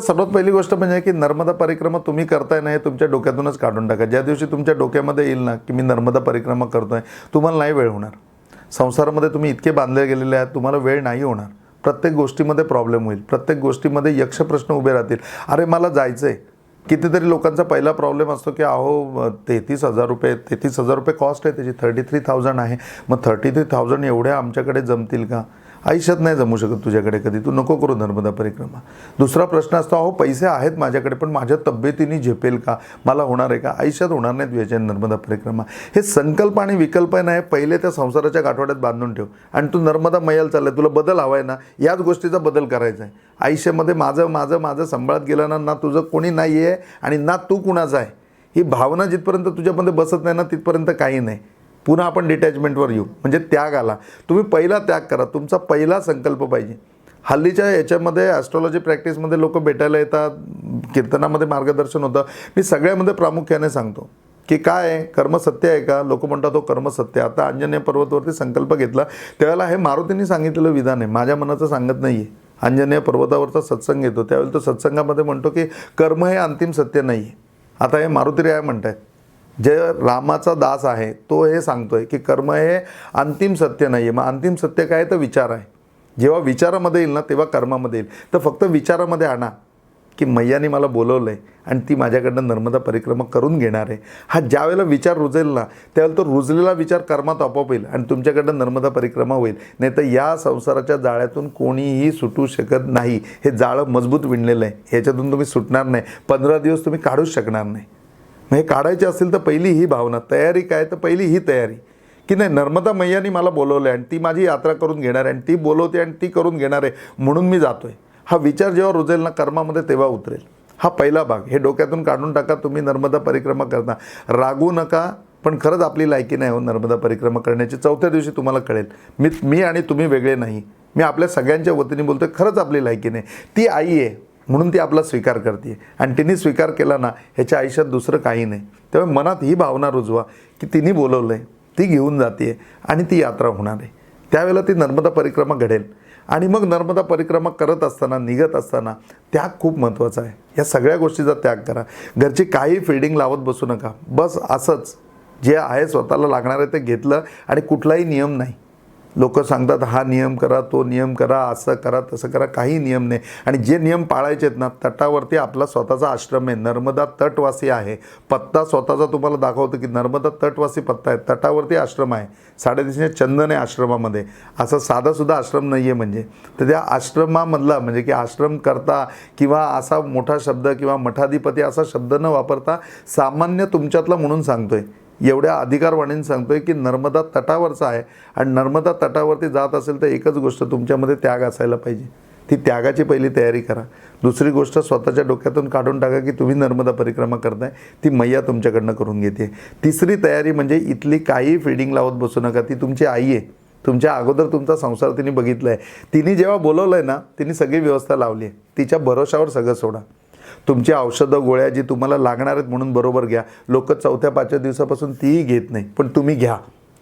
तर सर्वात पहिली गोष्ट म्हणजे की नर्मदा परिक्रमा तुम्ही करताय नाही तुमच्या डोक्यातूनच काढून टाका. ज्या दिवशी तुमच्या डोक्यामध्ये येईल ना की मी नर्मदा परिक्रमा करतोय तुम्हाला नाही वेळ होणार. संसारामध्ये तुम्ही इतके बांधले गेलेले आहात तुम्हाला वेळ नाही होणार. प्रत्येक गोष्टीमध्ये प्रॉब्लेम होईल. प्रत्येक गोष्टीमध्ये यक्ष प्रश्न उभे राहतील. अरे मला जायचं आहे कितीतरी लोकांचा पहिला प्रॉब्लेम असतो की अहो तेहतीस हजार रुपये तेहतीस हजार रुपये कॉस्ट आहे त्याची थर्टी थ्री थाउजंड आहे. मग थर्टी थ्री थाउजंड एवढ्या आमच्याकडे जमतील का? आयुष्यात नाही जमू शकत तुझ्याकडे कधी. तू नको करू नर्मदा परिक्रमा. दुसरा प्रश्न असतो अहो पैसे आहेत माझ्याकडे पण माझ्या तब्येतीने झेपेल का? मला होणार आहे का? आयुष्यात होणार नाहीत तुझ्या नर्मदा परिक्रमा. हे संकल्प आणि विकल्प नाही पहिले त्या संसाराच्या गाठवाड्यात बांधून ठेव. आणि तू नर्मदा मयाल चाललाय तुला बदल हवा आहे ना याच गोष्टीचा बदल करायचा आहे. आयुष्यामध्ये माझं माझं माझं सांभाळत गेलं ना ना तुझं कोणी नाही आहे आणि ना तू कुणाचं आहे. ही भावना जिथपर्यंत तुझ्यामध्ये बसत नाही ना तिथपर्यंत काही नाही. पुन्हा आपण डिटॅचमेंटवर येऊ. म्हणजे त्याग आला. तुम्ही पहिला त्याग करा. तुमचा पहिला संकल्प पाहिजे. हल्लीच्या याच्यामध्ये ॲस्ट्रॉलॉजी प्रॅक्टिसमध्ये लोक भेटायला येतात. कीर्तनामध्ये मार्गदर्शन होतं. मी सगळ्यामध्ये प्रामुख्याने सांगतो की काय आहे? कर्म सत्य आहे का? लोक म्हणतात तो कर्म सत्य आता अंजनेय पर्वतवरती संकल्प घेतला. त्यावेळेला हे मारुतींनी सांगितलेलं विधान आहे. माझ्या मनाचं सांगत नाही आहे अंजनेय पर्वतावरचा सत्संग येतो. त्यावेळेला तो सत्संगामध्ये म्हणतो की कर्म हे अंतिम सत्य नाही आहे आता हे मारुती म्हणत म्हणतायत. जे रामाचा दास आहे तो हे सांगतोय की कर्म हे अंतिम सत्य नाही आहे मग अंतिम सत्य काय? तर विचार आहे. जेव्हा विचारामध्ये येईल ना तेव्हा कर्मामध्ये येईल. तर फक्त विचारामध्ये आणा की मैयाने मला बोलवलं आहे आणि ती माझ्याकडनं नर्मदा परिक्रमा करून घेणार आहे. हा ज्यावेळेला विचार रुजेल ना त्यावेळेला तो रुजलेला विचार कर्मात आपोआप येईल आणि तुमच्याकडनं नर्मदा परिक्रमा होईल. नाही तर या संसाराच्या जाळ्यातून कोणीही सुटू शकत नाही. हे जाळं मजबूत विणलेलं आहे. ह्याच्यातून तुम्ही सुटणार नाही. पंधरा दिवस तुम्ही काढूच शकणार नाही. म्हणजे काढायची काढायचे असेल तर पहिली ही भावना तयारी काय? तर पहिली ही तयारी. की नाही नर्मदा मैयानी मला बोलवलं आहे आणि ती माझी यात्रा करून घेणार आहे आणि ती बोलवते आणि ती करून घेणार आहे म्हणून मी जातो आहे हा विचार जेव्हा रुजेल ना कर्मामध्ये तेव्हा उतरेल. हा पहिला भाग. हे डोक्यातून काढून टाका तुम्ही नर्मदा परिक्रमा करता. रागू नका पण खरंच आपली लायकी नाही हो नर्मदा परिक्रमा करण्याची. चौथ्या दिवशी तुम्हाला कळेल. मी मी आणि तुम्ही वेगळे नाही. मी आपल्या सगळ्यांच्या वतीने आहे खरंच आपली लायकी नाही. ती आई आहे. म्हणून ती आपला स्वीकार करते. आणि तिने स्वीकार केला ना ह्याच्या आयुष्यात दुसरं काही नाही. त्यामुळे मनात ही भावना रुजवा की तिने बोलवलं आहे ती घेऊन जाते आणि ती यात्रा होणार आहे. त्यावेळेला ती नर्मदा परिक्रमा घडेल. आणि मग नर्मदा परिक्रमा करत असताना निघत असताना त्याग खूप महत्त्वाचा आहे. या सगळ्या गोष्टीचा त्याग करा. घरची काही फिल्डिंग लावत बसू नका. बस असंच. जे आहे स्वतःला लागणार आहे ते घेतलं आणि कुठलाही नियम नाही. लोक सांगतात हा नियम करा तो नियम करा असं करा तसं करा. काही नियम नाही. आणि जे नियम पाळायचे आहेत ना तटावरती आपला स्वतःचा आश्रम आहे. नर्मदा तटवासी आहे. पत्ता स्वतःचा तुम्हाला दाखवतो की नर्मदा तटवासी पत्ता आहे. तटावरती आश्रम आहे. साडेतीनशे चंदन आहे आश्रमामध्ये. असा साधासुद्धा आश्रम नाही आहे म्हणजे. तर त्या आश्रमामधला म्हणजे की आश्रम करता किंवा असा मोठा शब्द किंवा मठाधिपती असा शब्द न वापरता सामान्य तुमच्यातला म्हणून सांगतो आहे एवढ्या अधिकारवाणीने सांगतो आहे की नर्मदा तटावरचा आहे आणि नर्मदा तटावरती जात असेल तर एकच गोष्ट तुमच्यामध्ये त्याग असायला पाहिजे. ती त्यागाची पहिली तयारी करा. दुसरी गोष्ट स्वतःच्या डोक्यातून काढून टाका की तुम्ही नर्मदा परिक्रमा करताय ती मैया तुमच्याकडनं करून घेते. तिसरी तयारी म्हणजे इथली काही फिडिंग लावत बसू नका. ती तुमची आई आहे. तुमच्या अगोदर तुमचा संसार तिने बघितला आहे तिने जेव्हा बोलवलं आहे ना तिने सगळी व्यवस्था लावली आहे. तिच्या भरोशावर सगळं सोडा. तुमची औषधं गोळ्या जी तुम्हाला लागणार आहेत म्हणून बरोबर घ्या. लोक चौथ्या पाचव्या दिवसापासून तीही घेत नाही पण तुम्ही घ्या.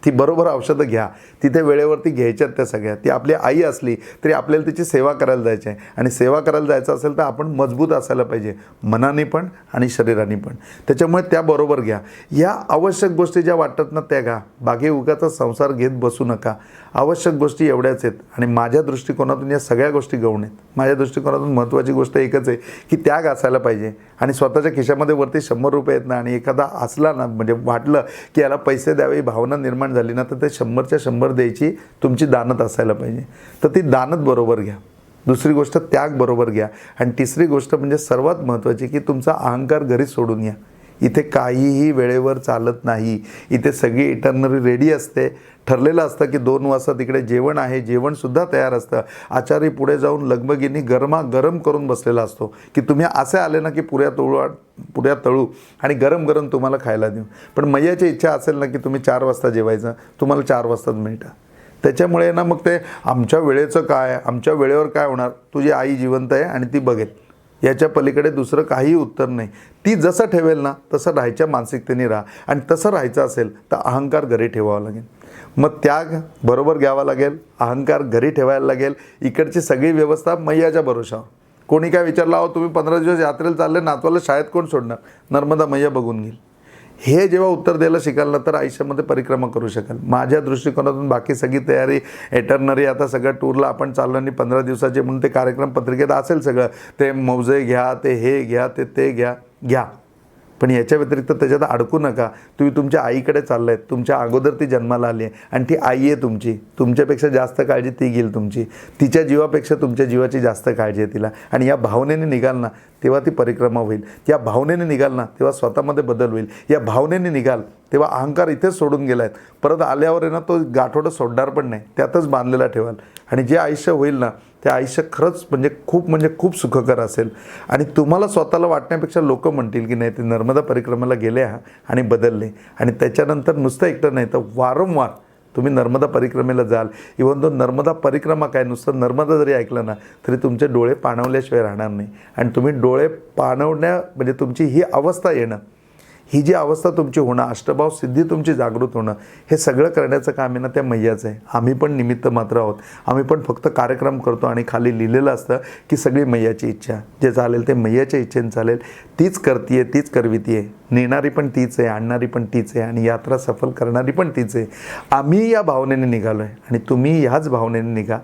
ती बरोबर औषधं घ्या. तिथे वेळेवरती घ्यायच्यात त्या सगळ्या. ती आपली आई असली तरी आपल्याला तिची सेवा करायला जायची आहे. आणि सेवा करायला जायचं असेल तर आपण मजबूत असायला पाहिजे. मनाने पण आणि शरीराने पण. त्याच्यामुळे त्याबरोबर घ्या. या आवश्यक गोष्टी ज्या वाटतात ना त्या घ्या. बाकी उगाचा संसार घेत बसू नका. आवश्यक गोष्टी एवढ्याच आहेत. आणि माझ्या दृष्टिकोनातून या सगळ्या गोष्टी गौण आहेत. माझ्या दृष्टिकोनातून महत्त्वाची गोष्ट एकच आहे की त्याग असायला पाहिजे. आणि स्वतःच्या खिशामध्ये वरती शंभर रुपये आहेत ना आणि एखादा असला ना म्हणजे वाटलं की याला पैसे द्यावे ही भावना निर्माण झाली ना तर ते शंभरच्या शंभर द्यायची तुमची दानत असायला पाहिजे. तर ती दानत बरोबर घ्या. दुसरी गोष्ट त्याग बरोबर घ्या. आणि तिसरी गोष्ट म्हणजे सर्वात महत्त्वाची की तुमचा अहंकार घरी सोडून घ्या इथे काहीही वेळेवर चालत नाही. इथे सगळी इटर्नरी रेडी असते. ठरलेलं असतं की दोन वाजता तिकडे जेवण आहे. जेवणसुद्धा तयार असतं. आचारी पुढे जाऊन लगबगीनी गरमा गरम करून बसलेला असतो की तुम्ही असे आले ना की पुऱ्या तळू पुऱ्या तळू आणि गरम गरम तुम्हाला खायला देऊ. पण मैयाची इच्छा असेल ना की तुम्ही चार वाजता जेवायचं. तुम्हाला चार वाजताच मिळतं. त्याच्यामुळे ना मग ते आमच्या वेळेचं काय? आमच्या वेळेवर काय होणार? तुझी आई जिवंत आहे आणि ती बघेल. याच्या पलीकडे दुसरं काही उत्तर नाही. ती जसं ठेवेल ना तसं राहायच्या मानसिकतेने राहा. आणि तसं राहायचं असेल तर अहंकार घरी ठेवावा लागेल. मग त्याग बरोबर घ्यावा लागेल अहंकार घरी ठेवायला लागेल. इकडची सगळी व्यवस्था मैयाच्या भरोशावर. कोणी काय विचारलं अहो तुम्ही पंधरा दिवस यात्रेला चालले नातवाला शाळेत कोण सोडणार? नर्मदा मैया बघून घेईल. हे जेव्हा उत्तर द्यायला शिकाल ना तर आयुष्यामध्ये परिक्रमा करू शकाल. माझ्या दृष्टिकोनातून बाकी सगळी तयारी एटर्नरी आता सगळ्या टूरला आपण चाललो आणि पंधरा दिवसाचे म्हणून ते कार्यक्रम पत्रिकेत असेल सगळं. ते मौजे घ्या ते हे घ्या ते ते घ्या घ्या. पण याच्या व्यतिरिक्त त्याच्यात अडकू नका. तुम्ही तुमच्या आईकडे चाललाय तुमच्या अगोदर ती जन्माला आली आहे. आणि ती आई आहे तुमची. तुमच्यापेक्षा जास्त काळजी ती घेईल तुमची. तिच्या जीवापेक्षा तुमच्या जीवाची जास्त काळजी आहे तिला. आणि या भावनेने निघाल ना तेव्हा ती परिक्रमा होईल. या भावनेने निघाल ना तेव्हा स्वतःमध्ये बदल होईल. या भावनेने निघाल तेव्हा अहंकार इथेच सोडून गेला आहेत परत आल्यावर आहे ना तो गाठोडं सोडणार पण नाही. त्यातच बांधलेला ठेवाल. आणि जे आयुष्य होईल ना ते आयुष्य खरंच म्हणजे खूप म्हणजे खूप सुखकर असेल. आणि तुम्हाला स्वतःला वाटण्यापेक्षा लोक म्हणतील की नाही ते नर्मदा परिक्रमेला गेले हा आणि बदलले. आणि त्याच्यानंतर नुसतं एकटं नाही तर वारंवार तुम्ही नर्मदा परिक्रमेला जाल. इवन तो नर्मदा परिक्रमा काय नुसतं नर्मदा जरी ऐकलं ना तरी तुमचे डोळे पाणवल्याशिवाय राहणार नाही. आणि तुम्ही डोळे पाणवण्या म्हणजे तुमची ही अवस्था येणं ही जी अवस्था तुमची होणं अष्टभाव सिद्धी तुमची जागृत होणं हे सगळं करण्याचं काम आहे ना त्या मैयाचं आहे. आम्ही पण निमित्त मात्र आहोत. आम्ही पण फक्त कार्यक्रम करतो आणि खाली लिहिलेलं असतं की सगळी मैयाची इच्छा. जे चालेल ते मैयाच्या इच्छेने चालेल. तीच करतीये तीच करवितीये. नेणारी पण तीच आहे आणणारी पण तीच आहे आणि यात्रा सफल करणारी पण तीच आहे. आम्ही या भावनेने निघालो आहे आणि तुम्ही ह्याच भावनेने निघा.